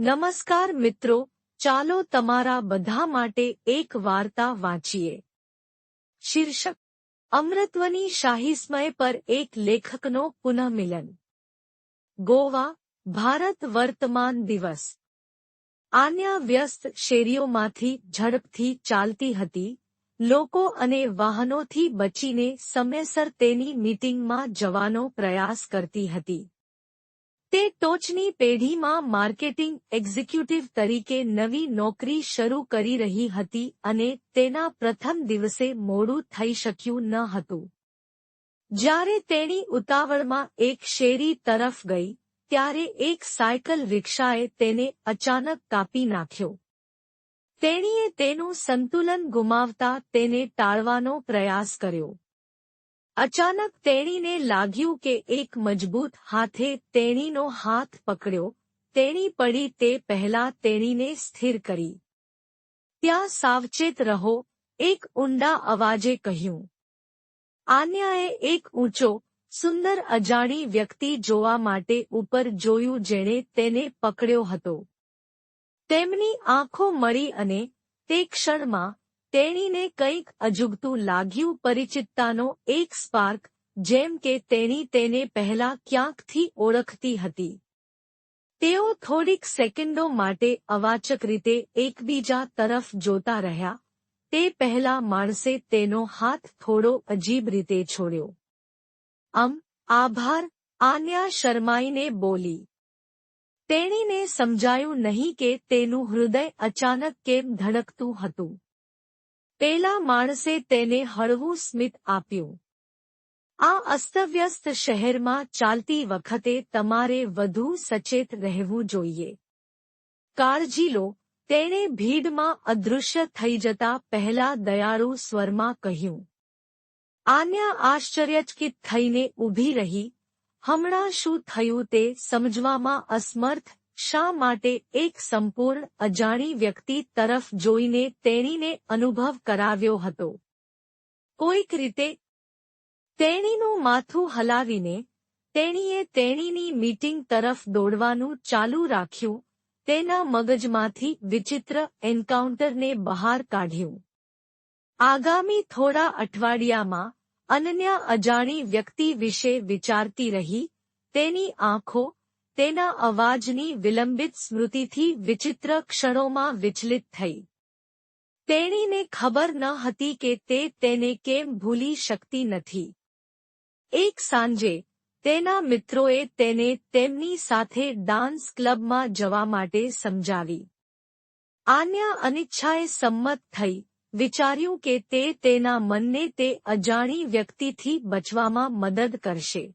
નમસ્કાર મિત્રો, ચાલો તમારા બધા માટે એક વાર્તા વાંચીએ. શીર્ષક, અમૃતવની શાહીસ્મય પર એક લેખકનો પુનઃમિલન. ગોવા, ભારત વર્તમાન દિવસ. આન્યા વ્યસ્ત શેરીઓમાંથી ઝડપથી ચાલતી હતી. લોકો અને વાહનોથી બચીને સમયસર તેની મીટિંગમાં જવાનો પ્રયાસ કરતી હતી. તે ટોચની પેઢીમાં માર્કેટિંગ એક્ઝિક્યુટિવ તરીકે નવી નોકરી શરૂ કરી રહી હતી અને તેના પ્રથમ દિવસે મોડું થઈ શક્યું ન હતું. જ્યારે તેણી ઉતાવળમાં એક શેરી તરફ ગઈ, ત્યારે એક સાયકલ રિક્ષાએ તેને અચાનક કાપી નાખ્યો. તેણીએ તેનું સંતુલન ગુમાવતા તેને ટાળવાનો પ્રયાસ કર્યો. અચાનક તેણીને લાગ્યું કે એક મજબૂત હાથે તેણીનો હાથ પકડ્યો. તેણી પડી તે પહેલા તેણીને સ્થિર કરી. ત્યાં સાવચેત રહો, એક ઊંડા અવાજે કહ્યું. આન્યાએ એક ઊંચો, સુંદર, અજાણી વ્યક્તિ જોવા માટે ઉપર જોયું જેણે તેને પકડ્યો હતો. તેમની આંખો મળી અને તે ક્ષણમાં તેણીને કંઈક અજુગતું લાગ્યું પરિચિતતાનો એક સ્પાર્ક, જેમ કે તેણી તેને પહેલા ક્યાંકથી ઓળખતી હતી. તેઓ થોડીક સેકન્ડો માટે અવાચક રીતે એકબીજા તરફ જોતા રહ્યા. તે પહેલા માણસે તેનો હાથ થોડો અજીબ રીતે છોડ્યો. આમ આભાર, આન્યા શર્માઈને બોલી. તેણીને સમજાયું નહીં કે તેનું હૃદય અચાનક કેમ ધડકતું હતું. પેલા માણસે તેને હળવું સ્મિત આપ્યું. આ અસ્તવ્યસ્ત શહેરમાં ચાલતી વખતે તમારે વધુ સચેત રહેવું જોઈએ. કાળજી લો, તેણે ભીડમાં અદૃશ્ય થઈ જતા પહેલા દયાળુ સ્વરમાં કહ્યું. આન્યા આશ્ચર્યચકિત થઈને ઊભી રહી, હમણાં શું થયું તે સમજવામાં અસમર્થ શા માટે એક સંપૂર્ણ અજાણી વ્યક્તિ તરફ જોઈને તેણીને અનુભવ કરાવ્યો હતો? કોઈક રીતે, તેણીનું માથું હલાવીને તેણીએ તેણીની મીટિંગ તરફ દોડવાનું ચાલુ રાખ્યું, તેના મગજમાંથી વિચિત્ર એન્કાઉન્ટરને બહાર કાઢ્યું. આગામી થોડા અઠવાડિયામાં અનન્ય અજાણી વ્યક્તિ વિશે વિચારતી રહી, તેની આંખો તેના અવાજની વિલંબિત સ્મૃતિથી વિચિત્ર ક્ષણોમાં વિચલિત થઈ. તેણીને ખબર ન હતી કે તે તેને કેમ ભૂલી શકતી નથી. એક સાંજે, તેના મિત્રોએ તેને તેમની સાથે ડાન્સ ક્લબમાં જવા માટે સમજાવી. આન્યા અનિચ્છાએ સંમત થઈ, વિચાર્યું કે તે તેના મનને તે અજાણી વ્યક્તિથી બચવામાં મદદ કરશે.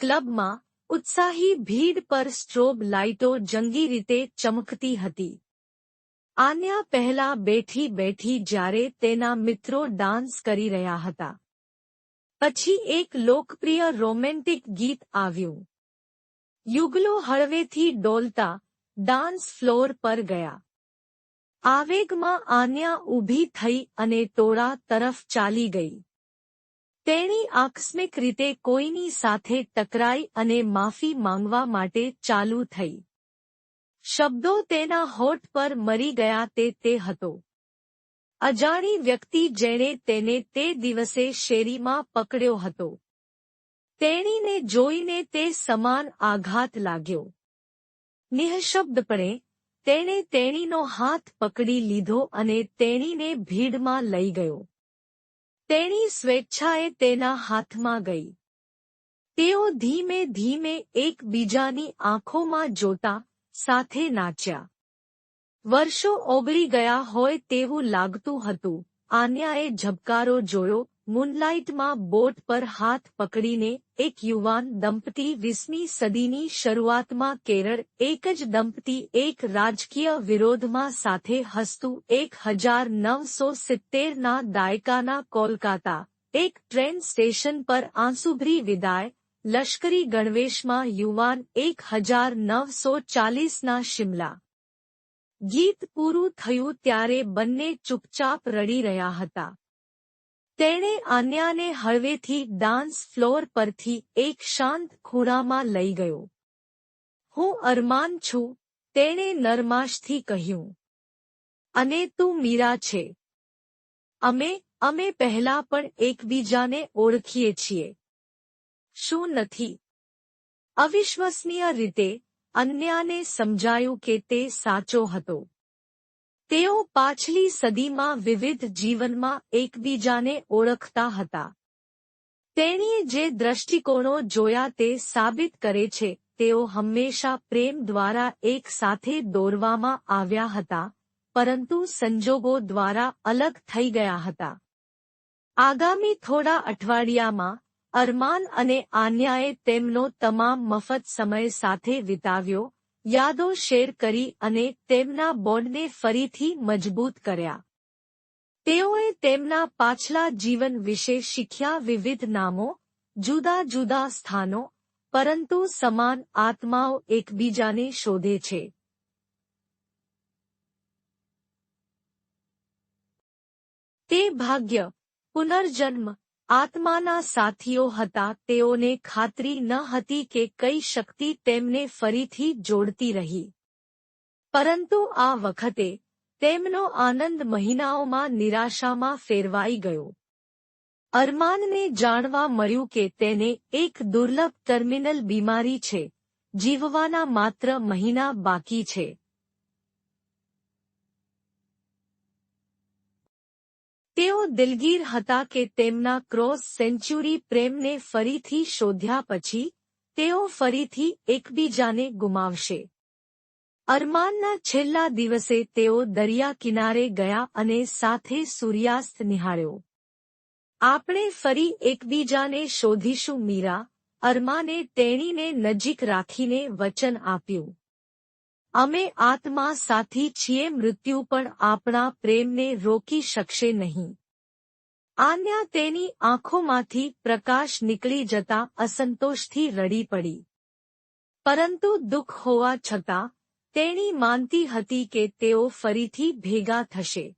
ક્લબમાં ઉત્સાહી ભીડ પર સ્ટ્રોબ લાઇટો જંગી રીતે ચમકતી હતી. આન્યા પહેલા બેઠી બેઠી જ્યારે તેના મિત્રો ડાન્સ કરી રહ્યા હતા. પછી એક લોકપ્રિય રોમેન્ટિક ગીત આવ્યું. યુગલો હળવેથી ડોલતા ડાન્સ ફ્લોર પર ગયા. આવેગમાં આન્યા ઊભી થઈ અને ટોળા તરફ ચાલી ગઈ. તેણી આકસ્મિક રીતે કોઈની સાથે ટકરાઈ અને માફી માંગવા માટે ચાલુ થઈ. શબ્દો તેના હોઠ પર મરી ગયા તે તે હતો. અજાણી વ્યક્તિ જેણે તેને તે દિવસે શેરીમાં પકડ્યો હતો. તેણીને જોઈને તે સમાન આઘાત લાગ્યો. નિઃશબ્દપણે, તેણે તેણીનો હાથ પકડી લીધો અને તેણીને ભીડમાં લઈ ગયો. તેણી સ્વેચ્છાએ તેના હાથમાં ગઈ. તેઓ ધીમે ધીમે એકબીજાની આંખોમાં જોતા, સાથે નાચ્યા. વર્ષો ઓગળી ગયા હોય તેવું લાગતું હતું. આન્યાએ ઝબકારો જોયો, મૂનલાઇટમાં બોટ પર હાથ પકડીને એક યુવાન દંપતી વીસમી સદીની શરૂઆતમાં કેરળ એક જ દંપતી એક રાજકીય વિરોધમાં સાથે હસતું એક હજાર નવસો સિત્તેરના દાયકાના કોલકાતા એક ટ્રેન સ્ટેશન પર આંસુભરી વિદાય લશ્કરી ગણવેશમાં યુવાન એક હજાર નવસો ચાલીસના શિમલા ગીત પૂરું થયું ત્યારે બંને ચૂપચાપ રડી રહ્યા હતા તેણે આન્યાને હળવેથી ડાન્સ ફ્લોર પરથી એક શાંત ખૂણામાં લઈ ગયો. હું અરમાન છું, તેણે નરમાશથી કહ્યું. અને તું મીરા છે. અમે અમે પહેલા પણ એકબીજાને ઓળખીએ છીએ. શું નથી? અવિશ્વસનીય રીતે અન્યાને સમજાયું કે તે સાચો હતો. તેઓ પાછલી સદીમાં વિવિધ જીવનમાં એકબીજાને ઓળખતા હતા. તેણીએ જે દ્રષ્ટિકોણો જોયા તે સાબિત કરે છે, તેઓ હંમેશા પ્રેમ દ્વારા એક સાથે દોરવામાં આવ્યા હતા, પરંતુ સંજોગો દ્વારા અલગ થઈ ગયા હતા. આગામી થોડા અઠવાડિયામાં, અરમાન અને આન્યાએ તેમનો તમામ મફત સમય સાથે વિતાવ્યો યાદો શેર કરી અને તેમના બોન્ડને ફરીથી મજબૂત કર્યા. તેઓએ તેમના પાછલા જીવન વિશે શીખ્યા વિવિધ નામો, જુદા જુદા સ્થાનો, પરંતુ સમાન આત્માઓ એકબીજાને શોધે છે. તે ભાગ્ય, પુનર્જન્મ આત્માના સાથીઓ હતા, તેઓને ખાતરી ન હતી કે કઈ શક્તિ તેમને ફરીથી જોડતી રહી. પરંતુ આ વખતે, તેમનો આનંદ મહિનાઓમાં નિરાશામાં ફેરવાઈ ગયો. અરમાનને જાણવા મળ્યું કે તેને એક દુર્લભ ટર્મિનલ બીમારી છે, જીવવાના માત્ર મહિના બાકી છે. તેઓ દિલગીર હતા કે તેમના ક્રોસ સેન્ચ્યુરી પ્રેમને ફરીથી શોધ્યા પછી, તેઓ ફરીથી એકબીજાને ગુમાવશે. અરમાનના છેલ્લા દિવસે તેઓ દરિયા કિનારે ગયા અને સાથે સૂર્યાસ્ત નિહાળ્યો. આપણે ફરી એકબીજાને શોધીશું મીરા, અરમાને તેણીને નજીક રાખીને વચન આપ્યું. અમે આત્મા સાથી છીએ, મૃત્યુ પણ આપણા પ્રેમને રોકી શકશે નહીં. આન્યા તેની આંખોમાંથી પ્રકાશ નીકળી જતા અસંતોષથી રડી પડી. પરંતુ દુઃખ હોવા છતાં, તેણી માનતી હતી કે તેઓ ફરીથી ભેગા થશે.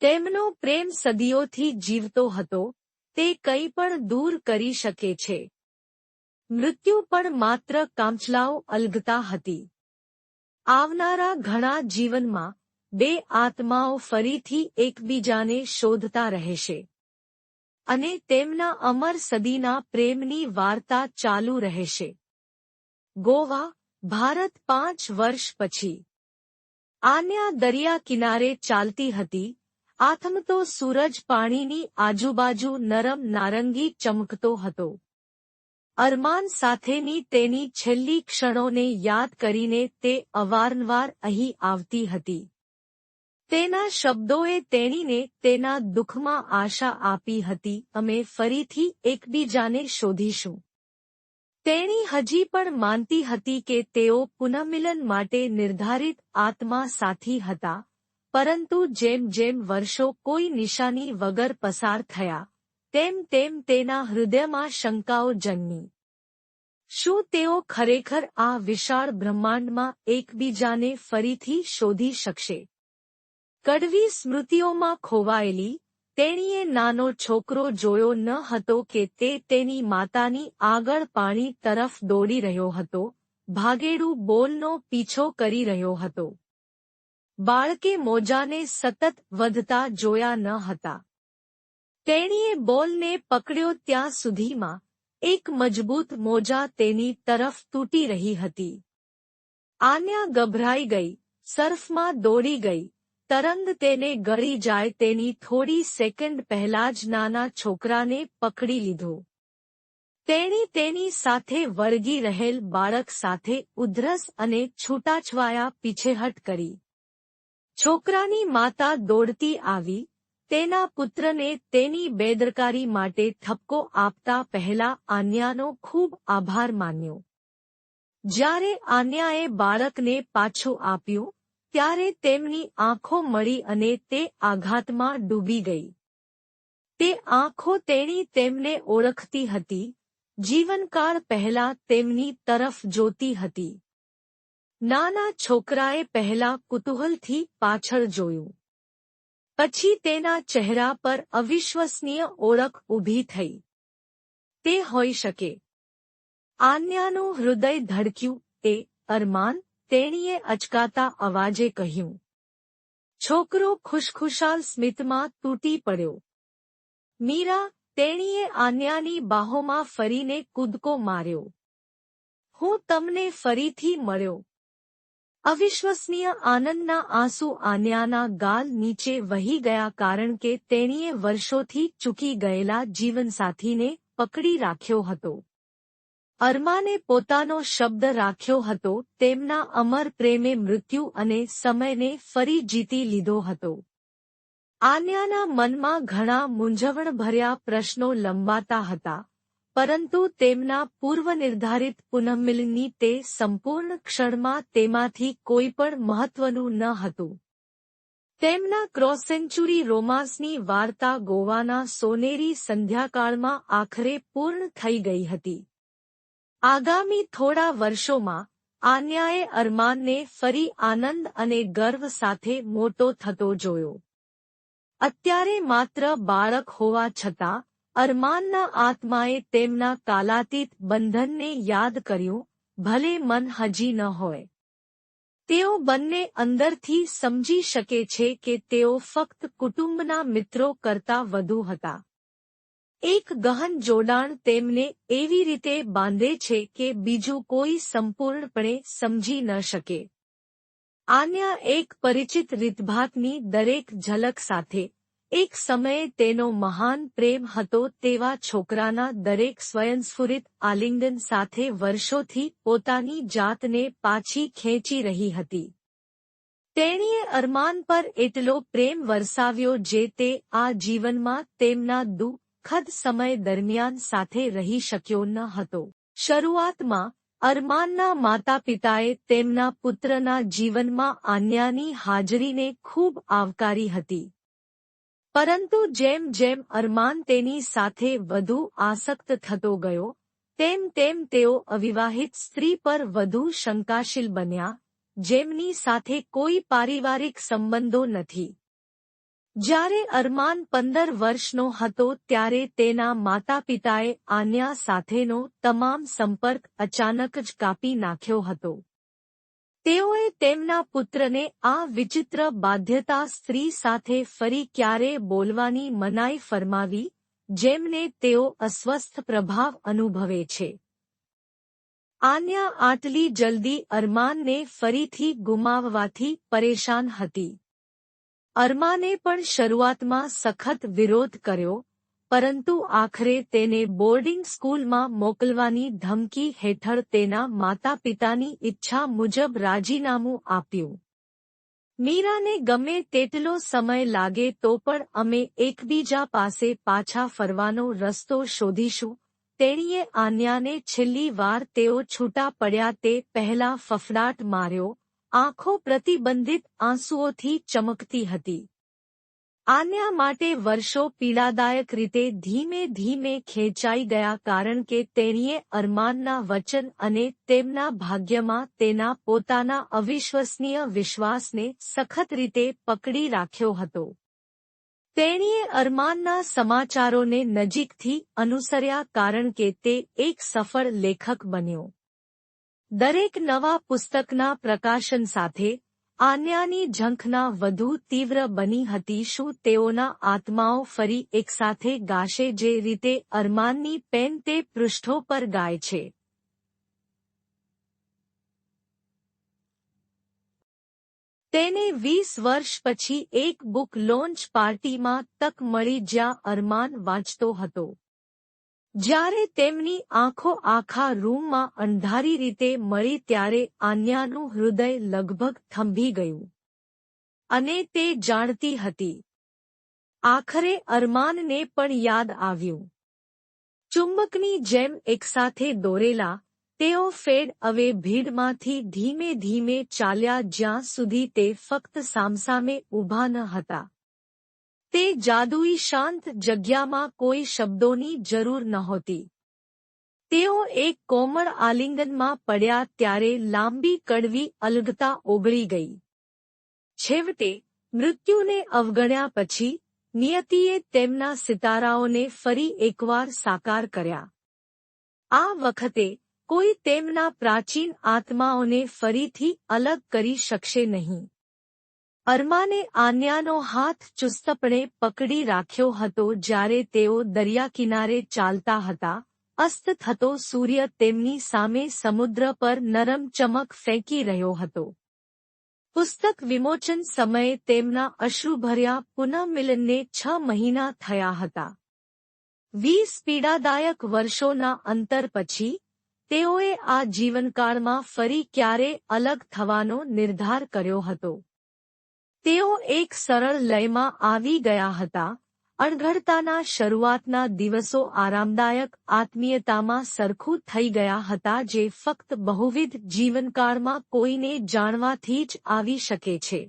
તેમનો પ્રેમ સદીઓથી જીવતો હતો, તે કંઈ પણ દૂર કરી શકે છે. મૃત્યુ પણ માત્ર કામચલાઓ અલગતા હતી. આવનારા ઘણા જીવનમાં બે આત્માઓ ફરીથી એકબીજાને શોધતા રહેશે. અને તેમના અમર સદીના પ્રેમની વાર્તા ચાલુ રહેશે. ગોવા, ભારત પાંચ વર્ષ પછી. આન્યા દરિયા કિનારે ચાલતી હતી, આથમતો સૂરજ પાણીની આજુબાજુ નરમ નારંગી ચમકતો હતો. અરમાન સાથેની તેની છેલ્લી ક્ષણોને યાદ કરીને તે અવારનવાર અહીં આવતી હતી. તેના શબ્દોએ તેણીને તેના દુઃખમાં આશા આપી હતી, અમે ફરીથી એકબીજાને શોધીશું. તેણી હજી પણ માનતી હતી કે તેઓ પુનઃમિલન માટે નિર્ધારિત આત્મા સાથી હતા, પરંતુ જેમ જેમ વર્ષો કોઈ નિશાની વગર પસાર થયા તેમ તેમ તેના હૃદયમાં શંકાઓ જન્મી. શું તેઓ ખરેખર આ વિશાળ બ્રહ્માંડમાં એકબીજાને ફરીથી શોધી શકશે? કડવી સ્મૃતિઓમાં ખોવાયેલી, તેણીએ નાનો છોકરો જોયો ન હતો કે તે તેની માતાની આગળ પાણી તરફ દોડી રહ્યો હતો, ભાગેડું બોલનો પીછો કરી રહ્યો હતો. બાળકે મોજાને સતત વધતા જોયા ન હતા. તેણીએ બોલને પકડ્યો ત્યાં સુધીમાં. એક મજબૂત મોજા તેની તરફ તૂટી રહી હતી. આન્યા ગભરાઈ ગઈ, સર્ફમાં દોડી ગઈ, તરંગ તેને ગળી જાય તેની થોડી સેકન્ડ પહેલા જ નાના છોકરાને પકડી લીધો. તેણી તેની સાથે વળગી રહેલ બાળક સાથે ઉધરસ અને છૂટાછવાયા પીછેહટ કરી. છોકરાની માતા દોડતી આવી તેના પુત્રને તેની બેદરકારી માટે ઠપકો આપતા પહેલા આન્યાનો ખૂબ આભાર માન્યો. જ્યારે આન્યાએ બાળકને પાછું આપ્યું, ત્યારે તેમની આંખો મળી અને તે આઘાતમાં ડૂબી ગઈ. તે આંખો તેણી તેમને ઓળખતી હતી, જીવનકાળ પહેલા તેમની તરફ જોતી હતી. નાના છોકરાએ પહેલા કુતૂહલથી પાછળ જોયું. પછી તેના ચહેરા પર અવિશ્વસનીય ઓળખ ઊભી થઈ. તે હોઈ શકે. આન્યાનું હૃદય ધડક્યું, એ અરમાન, તેણીએ અચકાતા અવાજે કહ્યું. છોકરો ખુશખુશાલ સ્મિતમાં તૂટી પડ્યો. મીરા, તેણીએ આન્યાની બાહોમાં ફરીને કૂદકો માર્યો. હું તમને ફરીથી મળ્યો. અવિશ્વસનીય આનંદના આંસુ આન્યાના ગાલ નીચે વહી ગયા કારણ કે તેણીએ વર્ષોથી ચૂકી ગયેલા જીવનસાથીને પકડી રાખ્યો હતો. અરમાને પોતાનો શબ્દ રાખ્યો હતો, તેમના અમર પ્રેમે મૃત્યુ અને સમયને ફરી જીતી લીધો હતો. આન્યાના મનમાં ઘણા મૂંઝવણભર્યા પ્રશ્નો લંબાતા હતા. પરંતુ તેમના પૂર્વનિર્ધારિત પુનઃમિલનની તે સંપૂર્ણ ક્ષણમાં તેમાંથી કોઈ પણ મહત્વનું ન હતું. તેમના ક્રોસ સેન્ચુરી રોમાન્સની વાર્તા ગોવાના સોનેરી સંધ્યાકાળમાં આખરે પૂર્ણ થઈ ગઈ હતી. આગામી થોડા વર્ષોમાં, આન્યાએ અરમાનને ફરી આનંદ અને ગર્વ સાથે મોટો થતો જોયો. અત્યારે માત્ર બાળક હોવા છતાં અરમાનના આત્માએ તેમના કાલાતીત બંધનને યાદ કર્યું, ભલે મન હજી ન હોય. તેઓ બંને અંદરથી સમજી શકે છે કે તેઓ ફક્ત કુટુંબના મિત્રો કરતા વધુ હતા. એક ગહન જોડાણ તેમને એવી રીતે બાંધે છે કે બીજું કોઈ સંપૂર્ણપણે સમજી ન શકે. આન્યા એક પરિચિત રીતભાતની દરેક ઝલક સાથે એક સમયે તેનો મહાન પ્રેમ હતો તેવા છોકરાના દરેક સ્વયંસ્ફુરિત આલિંગન સાથે વર્ષોથી પોતાની જાતને પાછી ખેંચી રહી હતી. તેણીએ અરમાન પર એટલો પ્રેમ વરસાવ્યો જે તે આ જીવનમાં તેમના દુઃખદ સમય દરમિયાન સાથે રહી શક્યો ન હતો. શરૂઆતમાં અરમાનના માતા પિતાએ તેમના પુત્રના જીવનમાં આન્યાની હાજરીને ખૂબ આવકારી હતી. પરંતુ જેમ જેમ અરમાન તેની સાથે વધુ આસક્ત થતો ગયો, તેમ તેમ તેઓ અવિવાહિત સ્ત્રી પર વધુ શંકાશીલ બન્યા, જેમની સાથે કોઈ પારિવારિક સંબંધો નથી. જ્યારે અરમાન પંદર વર્ષનો હતો ત્યારે તેના માતા પિતાએ આન્યા સાથેનો તમામ સંપર્ક અચાનક જ કાપી નાખ્યો હતો. તેઓએ તેમના પુત્રને આ વિચિત્ર બાધ્યતા સ્ત્રી સાથે ફરી ક્યારે બોલવાની મનાઈ ફરમાવી, જેમને તેઓ અસ્વસ્થ પ્રભાવ અનુભવે છે. આન્યા આટલી જલ્દી અરમાનને ફરીથી ગુમાવવાથી પરેશાન હતી. અરમાને પણ શરૂઆતમાં સખત વિરોધ કર્યો પરંતુ આખરે તેને બોર્ડિંગ સ્કૂલમાં મોકલવાની ધમકી હેઠળ તેના માતા પિતાની ઈચ્છા મુજબ રાજીનામું આપ્યું. મીરાને ગમે તેટલો સમય લાગે તો પણ અમે એકબીજા પાસે પાછા ફરવાનો રસ્તો શોધીશું, તેણીએ આન્યાને છેલ્લી વાર તેઓ છૂટા પડ્યા તે પહેલા ફફડાટ માર્યો, આંખો પ્રતિબંધિત આંસુઓથી ચમકતી હતી. આન્યા માટે વર્ષો પીડાદાયક રીતે ધીમે ધીમે ખેંચાઈ ગયા કારણ કે તેણીએ અરમાનના વચન અને તેમના ભાગ્યમાં તેના પોતાના અવિશ્વસનીય વિશ્વાસને સખત રીતે પકડી રાખ્યો હતો. તેણીએ અરમાનના સમાચારોને નજીકથી અનુસર્યા કારણ કે તે એક સફળ લેખક બન્યો. દરેક નવા પુસ્તકના પ્રકાશન સાથે આન્યાની ઝંખના વધુ તીવ્ર બની હતી શું તેઓના આત્માઓ ફરી એકસાથે ગાશે જે રીતે અરમાનની પેન તે પૃષ્ઠો પર ગાય છે? તેને વીસ વર્ષ પછી એક બુક લોન્ચ પાર્ટીમાં તક મળી જ્યાં અરમાન વાંચતો હતો. જ્યારે તેમની આંખો આખા રૂમમાં અંધારી રીતે મળી ત્યારે આન્યાનું હૃદય લગભગ થંભી ગયું. અને તે જાણતી હતી. આખરે અરમાનને પણ યાદ આવ્યું. ચુંબકની જેમ એકસાથે દોરેલા, તેઓ ફેડ અવે ભીડમાંથી ધીમે ધીમે ચાલ્યા જ્યાં સુધી તે ફક્ત સામસામે ઊભા ન હતા. તે જાદુઈ શાંત જગ્યામાં કોઈ શબ્દોની જરૂર નહોતી. તેઓ એક કોમળ આલિંગનમાં પડ્યા ત્યારે લાંબી કડવી અલગતા ઓગળી ગઈ. છેવટે, મૃત્યુને અવગણ્યા પછી, નિયતિએ તેમના સિતારાઓને ફરી એકવાર સાકાર કર્યા. આ વખતે, કોઈ તેમના પ્રાચીન આત્માઓને ફરીથી અલગ કરી શકશે નહીં. અરમાને આન્યાનો હાથ ચુસ્તપણે પકડી રાખ્યો હતો જ્યારે તેઓ દરિયાકિનારે ચાલતા હતા. અસ્ત થતો સૂર્ય તેમની સામે સમુદ્ર પર નરમ ચમક ફેંકી રહ્યો હતો. પુસ્તક વિમોચન સમયે તેમના અશ્રુભર્યા પુનઃમિલનને છ મહિના થયા હતા. વીસ પીડાદાયક વર્ષોના અંતર પછી, તેઓએ આ જીવનકાળમાં ફરી ક્યારે અલગ થવાનો નિર્ધાર કર્યો હતો. તેઓ એક સરળ લયમાં આવી ગયા હતા. અણઘડતાના શરૂઆતના દિવસો આરામદાયક આત્મીયતામાં સરખું થઈ ગયા હતા જે ફક્ત બહુવિધ જીવનકાળમાં કોઈને જાણવાથી જ આવી શકે છે.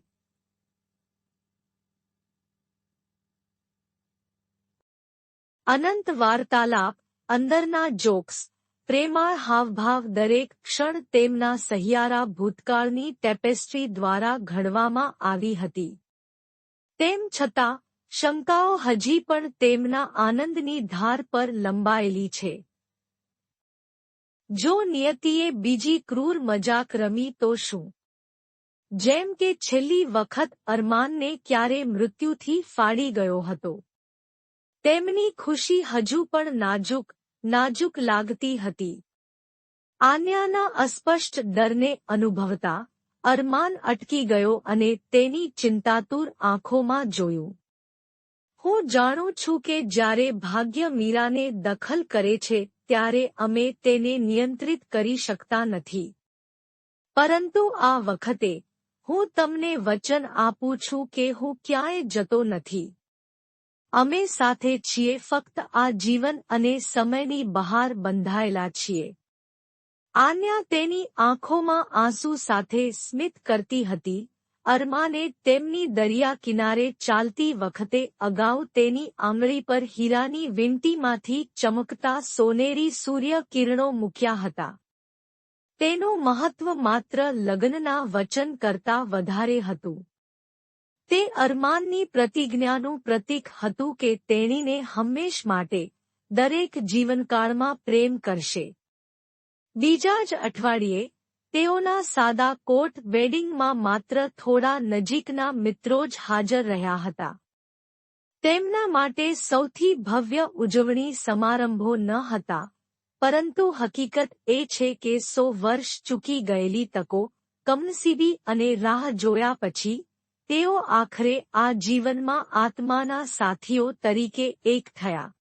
અનંત વાર્તાલાપ, અંદરના જોક્સ પ્રેમાળ હાવભાવ દરેક ક્ષણ તેમના સહિયારા ભૂતકાળની ટેપેસ્ટ્રી દ્વારા ઘડવામાં આવી હતી. તેમ છતાં, શંકાઓ હજી પણ તેમના આનંદની ધાર પર લંબાયેલી છે. જો નિયતિએ બીજી ક્રૂર મજાક રમી તો શું? જેમ કે છેલ્લી વખત અરમાનને ક્યારે મૃત્યુથી ફાડી ગયો હતો. તેમની ખુશી હજુ પણ નાજુક નાજુક લાગતી હતી. આન્યાના અસ્પષ્ટ ડરને અનુભવતા અરમાન અટકી ગયો અને તેની ચિંતાતુર આંખોમાં જોયું. હું જાણું છું કે જ્યારે ભાગ્ય મીરાને દખલ કરે છે, ત્યારે અમે તેને નિયંત્રિત કરી શકતા નથી. પરંતુ આ વખતે હું તમને વચન આપું છું કે હું ક્યાંય જતો નથી. અમે સાથે છીએ ફક્ત આ જીવન અને સમયની બહાર બંધાયેલા છીએ. આન્યા તેની આંખોમાં આંસુ સાથે સ્મિત કરતી હતી. અરમાને તેમની દરિયા કિનારે ચાલતી વખતે અગાઉ તેની આંગળી પર હીરાની વીંટીમાંથી ચમકતા સોનેરી સૂર્ય કિરણો મૂક્યા હતા. તેનું મહત્વ માત્ર લગ્નના વચન કરતા વધારે હતું. તે અરમાનની પ્રતિજ્ઞાનું પ્રતીક હતું કે તેણીને હંમેશ માટે દરેક જીવનકાળમાં પ્રેમ કરશે. બીજા જ અઠવાડિયે, તેઓના સાદા કોટ વેડિંગમાં માત્ર થોડા નજીકના મિત્રો જ હાજર રહ્યા હતા. તેમના માટે સૌથી ભવ્ય ઉજવણી સમારંભો ન હતા, પરંતુ હકીકત એ છે કે સો વર્ષ ચૂકી ગયેલી તકો કમનસીબી અને રાહ જોયા પછી તેઓ આખરે આ જીવનમાં આત્માના સાથીઓ તરીકે એક થયા.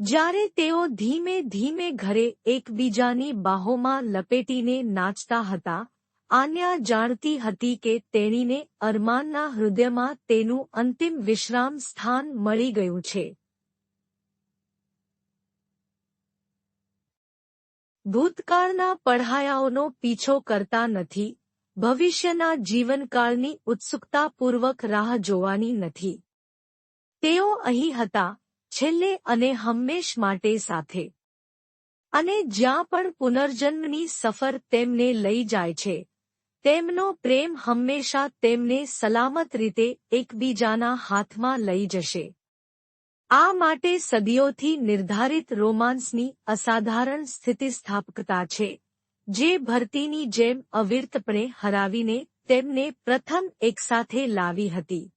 જ્યારે તેઓ ધીમે ધીમે ઘરે એકબીજાની બાહોમાં લપેટીને નાચતા હતા, આન્યા જાણતી હતી કે તેણીને અરમાનના હૃદયમાં તેનું અંતિમ વિશ્રામ સ્થાન મળી ગયું છે. ભૂતકાળના પઢાયાઓનો પીછો કરતા નથી ભવિષ્યના જીવનકાળની ઉત્સુકતાપૂર્વક રાહ જોવાની નથી. તેઓ અહીં હતા, છેલ્લે અને હંમેશ માટે સાથે. અને જ્યાં પણ પુનર્જન્મની સફર તેમને લઈ જાય છે, તેમનો પ્રેમ હંમેશા તેમને સલામત રીતે એકબીજાના હાથમાં લઈ જશે. આ માટે સદીઓથી નિર્ધારિત રોમાન્સની અસાધારણ સ્થિતિસ્થાપકતા છે. જે ભરતીની જેમ અવિરતપણે હરાવીને તેમને પ્રથમ એકસાથે લાવી હતી.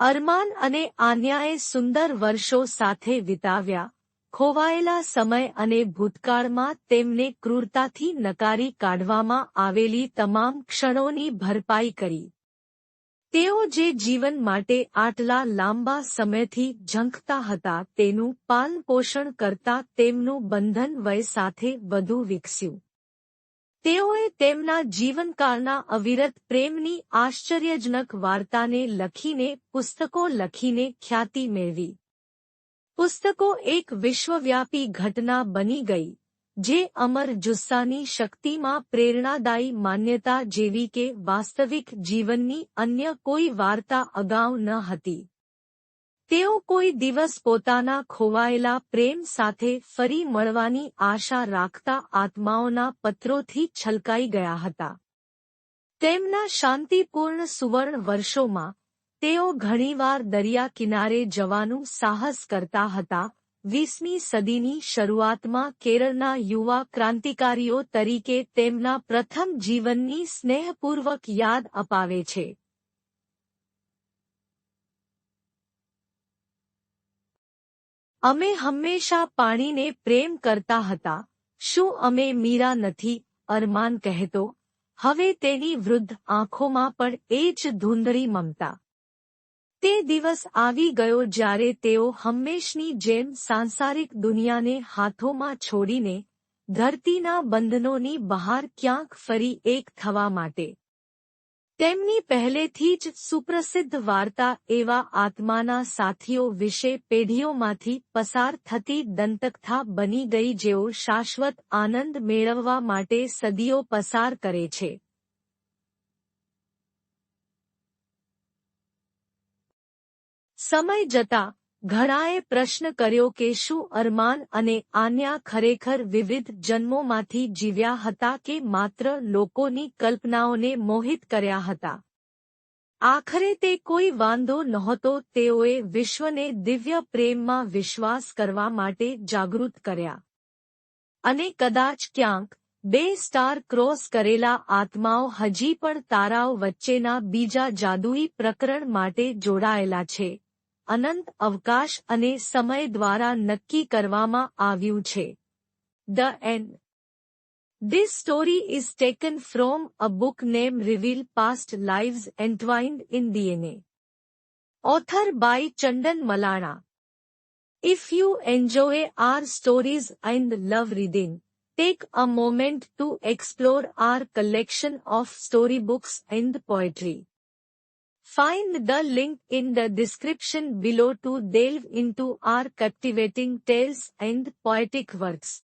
અરમાન અને આન્યાએ સુંદર વર્ષો સાથે વિતાવ્યા. ખોવાયેલા સમય અને ભૂતકાળમાં તેમને ક્રૂરતાથી નકારી કાઢવામાં આવેલી તમામ ક્ષણોની ભરપાઈ કરી. તેઓ જે જીવન માટે આટલા લાંબા સમયથી ઝંખતા હતા તેનું પાલનપોષણ કરતા તેમનું બંધન વય સાથે વધુ વિકસ્યું. તેઓએ તેમના જીવનકાળના અવિરત પ્રેમની આશ્ચર્યજનક વાર્તાને લખીને, પુસ્તકો લખીને ખ્યાતિ મેળવી. પુસ્તકો એક વિશ્વવ્યાપી ઘટના બની ગઈ, જે અમર જુસ્સાની શક્તિમાં પ્રેરણાદાયી માન્યતા જેવી કે વાસ્તવિક જીવનની અન્ય કોઈ વાર્તા અગાઉ ન હતી. તેઓ કોઈ દિવસ પોતાના ખોવાયેલા પ્રેમ સાથે ફરી મળવાની આશા રાખતા આત્માઓના પત્રોથી છલકાઈ ગયા હતા. તેમના શાંતિપૂર્ણ સુવર્ણ વર્ષોમાં, તેઓ ઘણીવાર દરિયા કિનારે જવાનું સાહસ કરતા હતા. વીસમી સદીની શરૂઆતમાં કેરળના યુવા ક્રાંતિકારીઓ તરીકે તેમના પ્રથમ જીવનની સ્નેહપૂર્વક યાદ અપાવે છે. અમે હંમેશા પાણીને પ્રેમ કરતા હતા. શું અમે મીરા નથી, અરમાન કહેતો. હવે તેની વૃદ્ધ આંખોમાં પણ એ જ ધૂંધળી મમતા. તે દિવસ આવી ગયો જ્યારે તેઓ હંમેશની જેમ સાંસારિક દુનિયાને હાથોમાં છોડીને ધરતીના બંધનોની બહાર ક્યાંક ફરી એક થવા માટે તેમની પહેલેથી જ સુપ્રસિદ્ધ વાર્તા એવા આત્માના સાથીઓ વિશે પેઢીઓમાંથી પસાર થતી દંતકથા બની ગઈ જેઓ શાશ્વત આનંદ મેળવવા માટે સદીઓ પસાર કરે છે. સમય જતા ઘણાએ પ્રશ્ન કર્યો કે શું અરમાન અને આન્યા ખરેખર વિવિધ જન્મોમાંથી જીવ્યા હતા કે માત્ર લોકોની કલ્પનાઓને મોહિત કર્યા હતા? આખરે તે કોઈ વાંધો નહોતો, તેઓએ વિશ્વને દિવ્ય પ્રેમમાં વિશ્વાસ કરવા માટે જાગૃત કર્યા. અને કદાચ ક્યાંક બે સ્ટાર ક્રોસ કરેલા આત્માઓ હજી પણ તારાઓ વચ્ચેના બીજા જાદુઈ પ્રકરણ માટે જોડાયેલા છે. અનંત અવકાશ અને સમય દ્વારા નક્કી કરવામાં આવ્યું છે the end This story is taken from a book named Reveal Past Lives Entwined in DNA. Author by Chandan Malana. If you enjoy our stories and love reading, take a moment to explore our collection of storybooks and poetry. Find the link in the description below to delve into our captivating tales and poetic works.